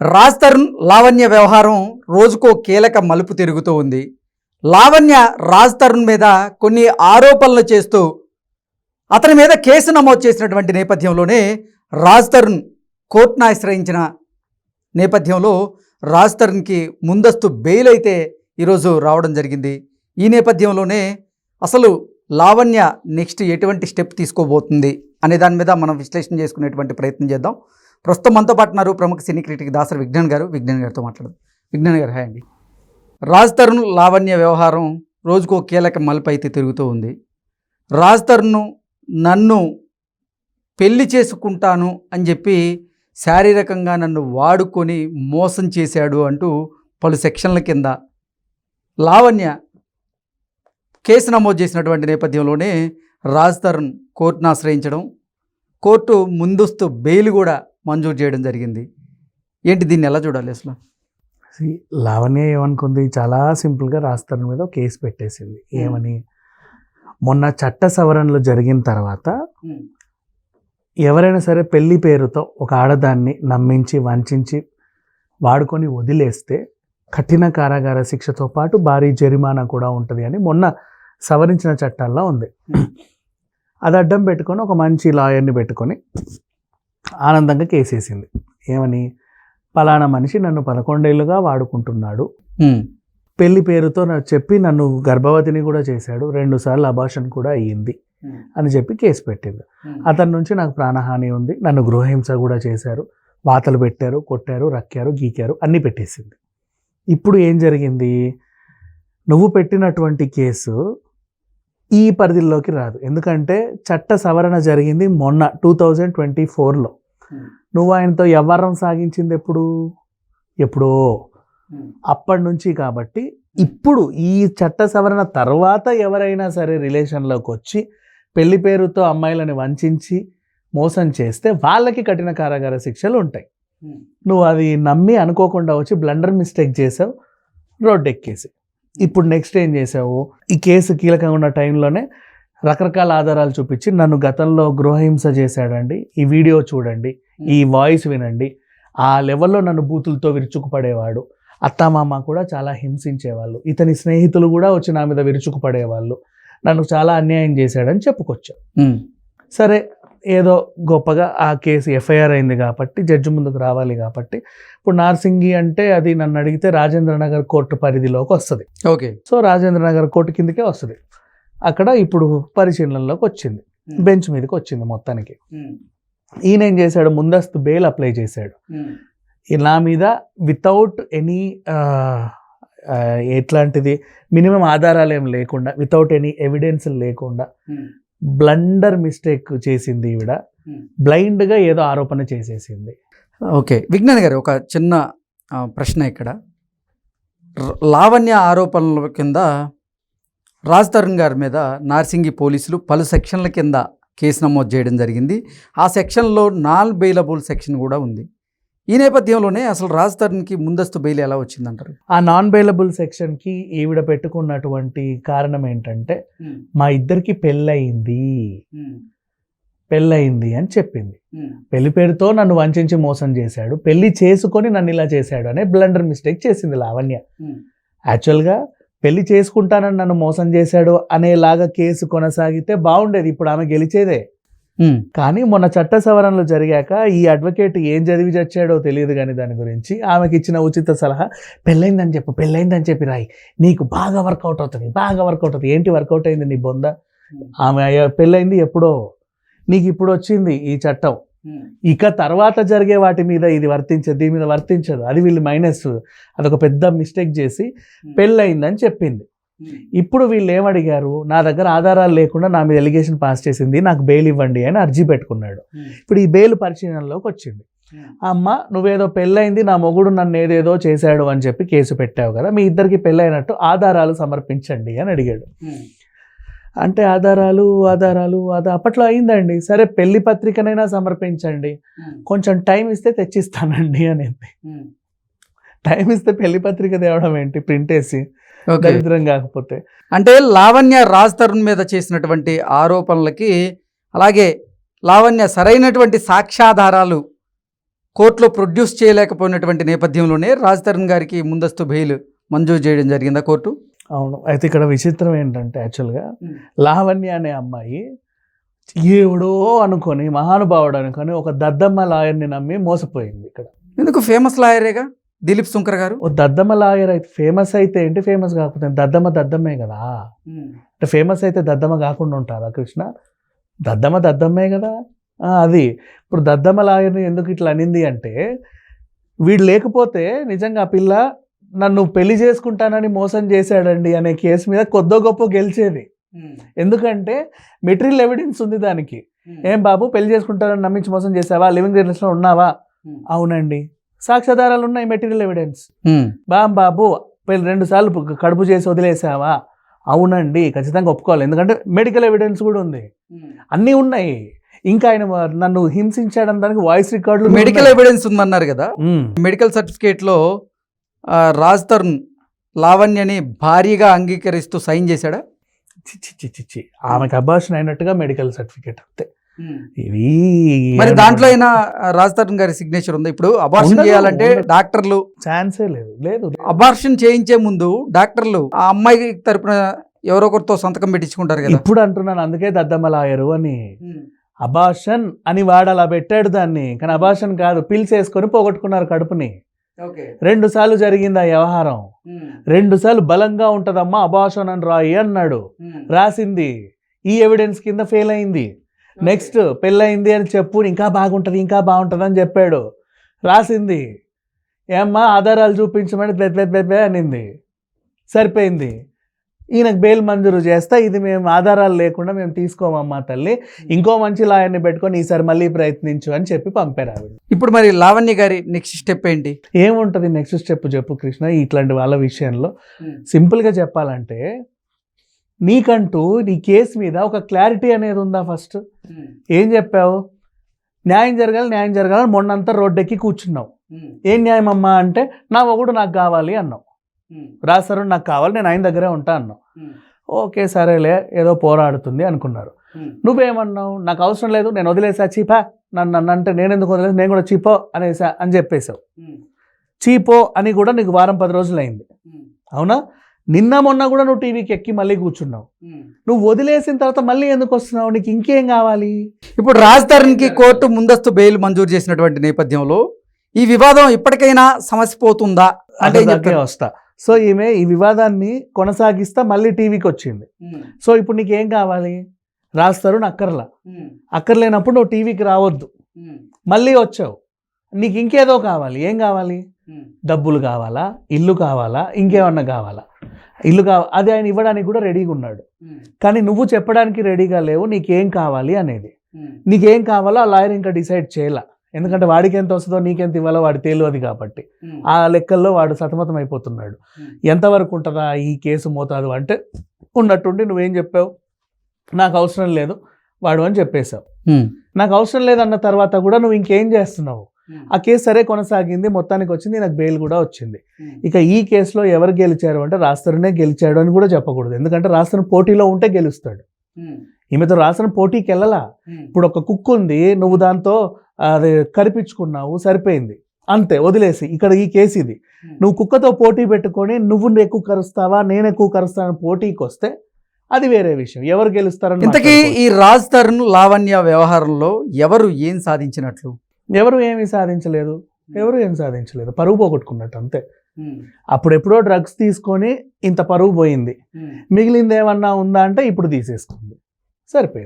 రాజ్ తరుణ్ లావణ్య వ్యవహారం రోజుకో కీలక మలుపు తిరుగుతూ ఉంది. లావణ్య రాజ్ తరుణ్ మీద కొన్ని ఆరోపణలు చేస్తూ అతని మీద కేసు నమోదు చేసినటువంటి నేపథ్యంలోనే రాజ్ తరుణ్ కోర్టును ఆశ్రయించిన నేపథ్యంలో రాజ్ తరుణ్కి ముందస్తు బెయిల్ అయితే ఈరోజు రావడం జరిగింది. ఈ నేపథ్యంలోనే అసలు లావణ్య నెక్స్ట్ ఎటువంటి స్టెప్ తీసుకోబోతుంది అనే దాని మీద మనం విశ్లేషణ చేసుకునేటువంటి ప్రయత్నం చేద్దాం. ప్రస్తుతం మనతో పాటు ఉన్నారు ప్రముఖ సినీ క్రిటిక్ దాసరి విజ్ఞాన్ గారు. విజ్ఞాన్ గారితో మాట్లాడదు. విజ్ఞాన్ గారు హాయ్ అండి. రాజ్ తరుణ్ లావణ్య వ్యవహారం రోజుకో కీలక మలుపు అయితే తిరుగుతూ ఉంది. రాజ్ తరుణ్ నన్ను పెళ్ళి చేసుకుంటాను అని చెప్పి శారీరకంగా నన్ను వాడుకొని మోసం చేశాడు అంటూ పలు సెక్షన్ల కింద లావణ్య కేసు నమోదు చేసినటువంటి నేపథ్యంలోనే రాజ్ తరుణ్ కోర్టును ఆశ్రయించడం కోర్టు ముందస్తు బెయిల్ కూడా మంజూరు చేయడం జరిగింది. ఏంటి దీన్ని ఎలా చూడాలి అసలు? లావణ్య ఏమనుకుంది? చాలా సింపుల్గా రాస్తాను మీద కేసు పెట్టేసింది. ఏమని? మొన్న చట్ట సవరణలు జరిగిన తర్వాత ఎవరైనా సరే పెళ్ళి పేరుతో ఒక ఆడదాన్ని నమ్మించి వంచించి వాడుకొని వదిలేస్తే కఠిన కారాగార శిక్షతో పాటు భారీ జరిమానా కూడా ఉంటుంది అని మొన్న సవరించిన చట్టాల్లో ఉంది. అది అడ్డం పెట్టుకొని ఒక మంచి లాయర్ని పెట్టుకొని ఆనందంగా కేసేసింది. ఏమని? పలానా మనిషి నన్ను పదకొండేళ్ళుగా వాడుకుంటున్నాడు. పెళ్ళి పేరుతో చెప్పి నన్ను గర్భవతిని కూడా చేశాడు. రెండు సార్లు అబార్షన్ కూడా అయ్యింది అని చెప్పి కేసు పెట్టింది. అతని నుంచి నాకు ప్రాణహాని ఉంది. నన్ను గృహహింస కూడా చేశారు. వాతలు పెట్టారు కొట్టారు రక్కారు గీకారు అన్నీ పెట్టేసింది. ఇప్పుడు ఏం జరిగింది? నువ్వు పెట్టినటువంటి కేసు ఈ పరిధిలోకి రాదు. ఎందుకంటే చట్ట సవరణ జరిగింది మొన్న టూ థౌజండ్ ట్వంటీ ఫోర్లో. నువ్వు ఆయనతో వ్యవహారం సాగించింది ఎప్పుడు? ఎప్పుడో. అప్పటి నుంచి కాబట్టి ఇప్పుడు ఈ చట్ట సవరణ తర్వాత ఎవరైనా సరే రిలేషన్లోకి వచ్చి పెళ్ళి పేరుతో అమ్మాయిలని వంచి మోసం చేస్తే వాళ్ళకి కఠిన కారాగార శిక్షలు ఉంటాయి. నువ్వు అది నమ్మి అనుకోకుండా వచ్చి బ్లండర్ మిస్టేక్ చేసావు రోడ్ ఎక్కేసి ఇప్పుడు నెక్స్ట్ ఏం చేసావు? ఈ కేసు కీలకంగా ఉన్న టైంలోనే రకరకాల ఆధారాలు చూపించి నన్ను గతంలో గృహహింస చేశాడండి. ఈ వీడియో చూడండి. ఈ వాయిస్ వినండి. ఆ లెవెల్లో నన్ను బూతులతో విరుచుకుపడేవాడు. అత్తామామ కూడా చాలా హింసించేవాళ్ళు. ఇతని స్నేహితులు కూడా వచ్చి నా మీద విరుచుకుపడేవాళ్ళు. నన్ను చాలా అన్యాయం చేశాడని చెప్పుకొచ్చావు ఉమ్, సరే ఏదో గొప్పగా ఆ కేసు ఎఫ్ఐఆర్ అయింది కాబట్టి జడ్జి ముందుకు రావాలి కాబట్టి ఇప్పుడు నార్సింగి అంటే అది నన్ను అడిగితే రాజేంద్ర నగర్ కోర్టు పరిధిలోకి వస్తుంది. Okay. So Rajendra Nagar court కిందకే వస్తుంది. అక్కడ ఇప్పుడు పరిశీలనలోకి వచ్చింది. బెంచ్ మీదకి వచ్చింది మొత్తానికి. ఈయన ఏం చేశాడు? ముందస్తు బెయిల్ అప్లై చేశాడు. ఈ నా మీద వితౌట్ ఎనీ ఎట్లాంటిది? మినిమం ఆధారాలు ఏం లేకుండా వితౌట్ ఎనీ ఎవిడెన్స్ లేకుండా బ్లండర్ మిస్టేక్ చేసింది ఈవిడ. బ్లైండ్గా ఏదో ఆరోపణ చేసేసింది. ఓకే. విజ్ఞాన్ గారు ఒక చిన్న ప్రశ్న ఇక్కడ. లావణ్య ఆరోపణల కింద రాజ్ తరుణ్ గారి మీద నార్సింగి పోలీసులు పలు సెక్షన్ల కింద కేసు నమోదు చేయడం జరిగింది. ఆ సెక్షన్లో నాన్ బెయిలబుల్ సెక్షన్ కూడా ఉంది. ఈ నేపథ్యంలోనే అసలు రాజ్ తరుణ్కి ముందస్తు బెయిల్ ఎలా వచ్చిందంటారు? ఆ నాన్ బెయిలబుల్ సెక్షన్కి ఈవిడ పెట్టుకున్నటువంటి కారణం ఏంటంటే మా ఇద్దరికి పెళ్ళయింది. పెళ్ళయింది అని చెప్పింది. పెళ్ళి పేరుతో నన్ను వంచి మోసం చేశాడు. పెళ్ళి చేసుకొని నన్ను ఇలా చేశాడు అనే బ్లండర్ మిస్టేక్ చేసింది లావణ్య. యాక్చువల్గా పెళ్ళి చేసుకుంటానని నన్ను మోసం చేశాడు అనేలాగా కేసు కొనసాగితే బాగుండేది. ఇప్పుడు ఆమె గెలిచేదే. కానీ మొన్న చట్ట సవరణలు జరిగాక ఈ అడ్వకేట్ ఏం చదివి చచ్చాడో తెలియదు కానీ దాని గురించి ఆమెకి ఇచ్చిన ఉచిత సలహా పెళ్ళైందని చెప్పు పెళ్ళైందని చెప్పి రాయి. నీకు బాగా వర్కౌట్ అవుతుంది బాగా వర్కౌట్ అవుతుంది. ఏంటి వర్కౌట్ అయింది నీ బొంద? ఆమె పెళ్ళైంది ఎప్పుడో? నీకు ఇప్పుడు వచ్చింది ఈ చట్టం. ఇక తర్వాత జరిగే వాటి మీద ఇది వర్తించదు దీని మీద వర్తించదు. అది వీళ్ళు మైనస్. అదొక పెద్ద మిస్టేక్ చేసి పెళ్ళయిందని చెప్పింది. ఇప్పుడు వీళ్ళు ఏమడిగారు? నా దగ్గర ఆధారాలు లేకుండా నా మీద ఎలిగేషన్ పాస్ చేసింది నాకు బెయిల్ ఇవ్వండి అని అర్జీ పెట్టుకున్నాడు. ఇప్పుడు ఈ బెయిల్ పరిశీలనలోకి వచ్చింది. అమ్మ నువ్వేదో పెళ్ళైంది నా మొగుడు నన్ను ఏదేదో చేశాడు అని చెప్పి కేసు పెట్టావు కదా మీ ఇద్దరికి పెళ్ళైనట్టు ఆధారాలు సమర్పించండి అని అడిగాడు. అంటే ఆధారాలు ఆధారాలు అది అప్పట్లో అయిందండి. సరే పెళ్ళి పత్రికనైనా సమర్పించండి. కొంచెం టైం ఇస్తే తెచ్చిస్తానండి అనేది. టైం ఇస్తే పెళ్ళి పత్రిక తేవడం ఏంటి? ప్రింట్ వేసి. దరిద్రం కాకపోతే. అంటే లావణ్య రాజ్ తరుణ్ మీద చేసినటువంటి ఆరోపణలకి అలాగే లావణ్య సరైనటువంటి సాక్ష్యాధారాలు కోర్టులో ప్రొడ్యూస్ చేయలేకపోయినటువంటి నేపథ్యంలోనే రాజ్ తరుణ్ గారికి ముందస్తు బెయిల్ మంజూరు చేయడం జరిగిందా కోర్టు? అవును. అయితే ఇక్కడ విచిత్రం ఏంటంటే యాక్చువల్గా లావణ్య అనే అమ్మాయి ఏవడో అనుకొని మహానుభావుడు అనుకొని ఒక దద్దమ్మ లాయర్ని నమ్మి మోసపోయింది ఇక్కడ. ఎందుకు? ఫేమస్ లాయరేగా? దిలీప్ శంకర్ గారు? ఓ దద్దమ్మ లాయర్ అయితే ఫేమస్ అయితే ఏంటి? ఫేమస్ కాకపోతే దద్దమ్మ దద్దమ్మే కదా. అంటే ఫేమస్ అయితే దద్దమ్మ కాకుండా ఉంటారా కృష్ణ? దద్దమ్మ దద్దమ్మే కదా. అది. ఇప్పుడు దద్దమ్మ లాయర్ని ఎందుకు ఇట్లా అనింది అంటే వీడు లేకపోతే నిజంగా ఆ పిల్ల నన్ను పెళ్ళి చేసుకుంటానని మోసం చేశాడండి అనే కేసు మీద కొద్దో గొప్ప గెలిచేది. ఎందుకంటే మెటీరియల్ ఎవిడెన్స్ ఉంది దానికి. ఏం బాబు పెళ్ళి చేసుకుంటారని నమ్మించి మోసం చేసావా? లివింగ్ రిలేషన్లో ఉన్నావా? అవునండి. సాక్ష్యాధారాలు ఉన్నాయి మెటీరియల్ ఎవిడెన్స్ ఉమ్. బాం బాబు పెళ్ళి రెండు సార్లు కడుపు చేసి వదిలేసావా? అవునండి ఖచ్చితంగా ఒప్పుకోవాలి. ఎందుకంటే మెడికల్ ఎవిడెన్స్ కూడా ఉంది. అన్నీ ఉన్నాయి. ఇంకా ఆయన నన్ను హింసించాడని దానికి వాయిస్ రికార్డులు మెడికల్. ఎవిడెన్స్ ఉందన్నారు కదా. మెడికల్ సర్టిఫికేట్లో రాజ్ తరుణ్ లావణ్యని భారీగా అంగీకరిస్తూ సైన్ చేశాడా? చి చి చి చి చి. ఆమెకు అబార్షన్ అయినట్టుగా మెడికల్ సర్టిఫికేట్ అంతే. ఇవి మరి దాంట్లో అయినా ఆ, రాజ్ తరుణ్ గారి సిగ్నేచర్ ఉంది? ఇప్పుడు అబార్షన్ చేయాలంటే. డాక్టర్లు ఛాన్సే లేదు లేదు. అబార్షన్ చేయించే ముందు డాక్టర్లు ఆ అమ్మాయి తరపున ఎవరో ఒకరితో సంతకం పెట్టించుకుంటారు కదా. ఇప్పుడు అంటున్నాను అందుకే దద్దమ్మ లాయరు అని. అబార్షన్ అని వాడు అలా పెట్టాడు దాన్ని కానీ అబార్షన్ కాదు పిల్స్ వేసుకొని పోగొట్టుకున్నారు కడుపుని. రెండు సార్లు జరిగింది ఆ వ్యవహారం. రెండు సార్లు బలంగా ఉంటదమ్మా అబార్షన్ అని రాయి అన్నాడు. రాసింది. ఈ ఎవిడెన్స్ కింద ఫెయిల్ అయింది. నెక్స్ట్ పెళ్ళయింది అని చెప్పు ఇంకా బాగుంటుంది ఇంకా బాగుంటుంది అని చెప్పాడు. రాసింది ఏమ్మా ఆధారాలు చూపించమని బె అనింది. సరిపోయింది. ఈయనకు బెయిల్ మంజూరు చేస్తా ఇది మేము ఆధారాలు లేకుండా మేము తీసుకోమమ్మా తల్లి. ఇంకో మంచి లాయర్ని పెట్టుకొని ఈసారి మళ్ళీ ప్రయత్నించు అని చెప్పి పంపారు ఆవిడ. ఇప్పుడు మరి లావణ్య గారి నెక్స్ట్ స్టెప్ ఏంటి? ఏముంటుంది నెక్స్ట్ స్టెప్ చెప్పు కృష్ణ ఇట్లాంటి వాళ్ళ విషయంలో. సింపుల్గా చెప్పాలంటే నీకంటూ నీ కేసు మీద ఒక క్లారిటీ అనేది ఉందా ఫస్ట్? ఏం చెప్పావు? న్యాయం జరగాలి న్యాయం జరగాలి మొన్నంతా రోడ్డెక్కి కూర్చున్నావు. ఏం న్యాయం అమ్మా అంటే నా ఒకడు నాకు కావాలి అన్నావు. రాస్తారు నాకు కావాలి నేను ఆయన దగ్గరే ఉంటా అన్నావు. ఓకే సరేలే ఏదో పోరాడుతుంది అనుకున్నారు. నువ్వేమన్నావు? నాకు అవసరం లేదు నేను వదిలేసా చీపా. నన్ను నన్ను అంటే నేను ఎందుకు వదిలేసి? నేను కూడా చీపో అనేసా అని చెప్పేశావు. చీపో అని కూడా నీకు వారం పది రోజులు అయింది అవునా? నిన్న మొన్న కూడా నువ్వు టీవీకి ఎక్కి మళ్ళీ కూర్చున్నావు. నువ్వు వదిలేసిన తర్వాత మళ్ళీ ఎందుకు వస్తున్నావు? నీకు ఇంకేం కావాలి? ఇప్పుడు రాజ్ తరుణ్కి కోర్టు ముందస్తు బెయిల్ మంజూరు చేసినటువంటి నేపథ్యంలో ఈ వివాదం ఇప్పటికైనా సమస్య పోతుందా అంటే? వస్తా. సో ఈమె ఈ వివాదాన్ని కొనసాగిస్తా మళ్ళీ టీవీకి వచ్చింది. సో ఇప్పుడు నీకు ఏం కావాలి? రాస్తారు అక్కర్లా? అక్కర్లేనప్పుడు నువ్వు టీవీకి రావద్దు. మళ్ళీ వచ్చావు. నీకు ఇంకేదో కావాలి. ఏం కావాలి? డబ్బులు కావాలా? ఇల్లు కావాలా? ఇంకేమన్నా కావాలా? ఇల్లు కావ అది ఆయన ఇవ్వడానికి కూడా రెడీగా ఉన్నాడు. కానీ నువ్వు చెప్పడానికి రెడీగా లేవు నీకేం కావాలి అనేది. నీకేం కావాలో ఆ లాయర్ ఇంకా డిసైడ్ చేయాల. ఎందుకంటే వాడికి ఎంత వస్తుందో నీకెంత ఇవ్వాలో వాడి తెలియదు కాబట్టి. ఆ లెక్కల్లో వాడు సతమతం అయిపోతున్నాడు. ఎంతవరకు ఉంటుందా ఈ కేసు మోతాదు అంటే ఉన్నట్టుండి నువ్వేం చెప్పావు? నాకు అవసరం లేదు వాడు అని చెప్పేశావు. నాకు అవసరం లేదన్న తర్వాత కూడా నువ్వు ఇంకేం చేస్తున్నావు? ఆ కేసు సరే కొనసాగింది మొత్తానికి వచ్చింది నాకు బెయిల్ కూడా వచ్చింది. ఇక ఈ కేసులో ఎవరు గెలిచారు అంటే రాస్తరునే గెలిచాడు అని కూడా చెప్పకూడదు. ఎందుకంటే రాస్తరు పోటీలో ఉంటే గెలుస్తాడు. ఈమెతో రాసిన పోటీకి వెళ్ళలా? ఇప్పుడు ఒక కుక్ ఉంది నువ్వు దాంతో అది కరిపించుకున్నావు సరిపోయింది. అంతే వదిలేసి ఇక్కడ ఈ కేసు ఇది. నువ్వు కుక్కతో పోటీ పెట్టుకొని నువ్వు ఎక్కువ కరుస్తావా నేను ఎక్కువ కరుస్తానని పోటీకి వస్తే అది వేరే విషయం. ఎవరు గెలుస్తారని ఇంతకీ. ఈ రాజ్ తరుణ్ లావణ్య వ్యవహారంలో ఎవరు ఏం సాధించినట్లు? ఎవరు ఏమీ సాధించలేదు ఎవరు ఏం సాధించలేదు. పరువు పోగొట్టుకున్నట్టు అంతే. అప్పుడు ఎప్పుడో డ్రగ్స్ తీసుకొని ఇంత పరువు పోయింది. మిగిలింది ఏమన్నా ఉందా అంటే ఇప్పుడు తీసేసుకుంది. సరిపోయింది.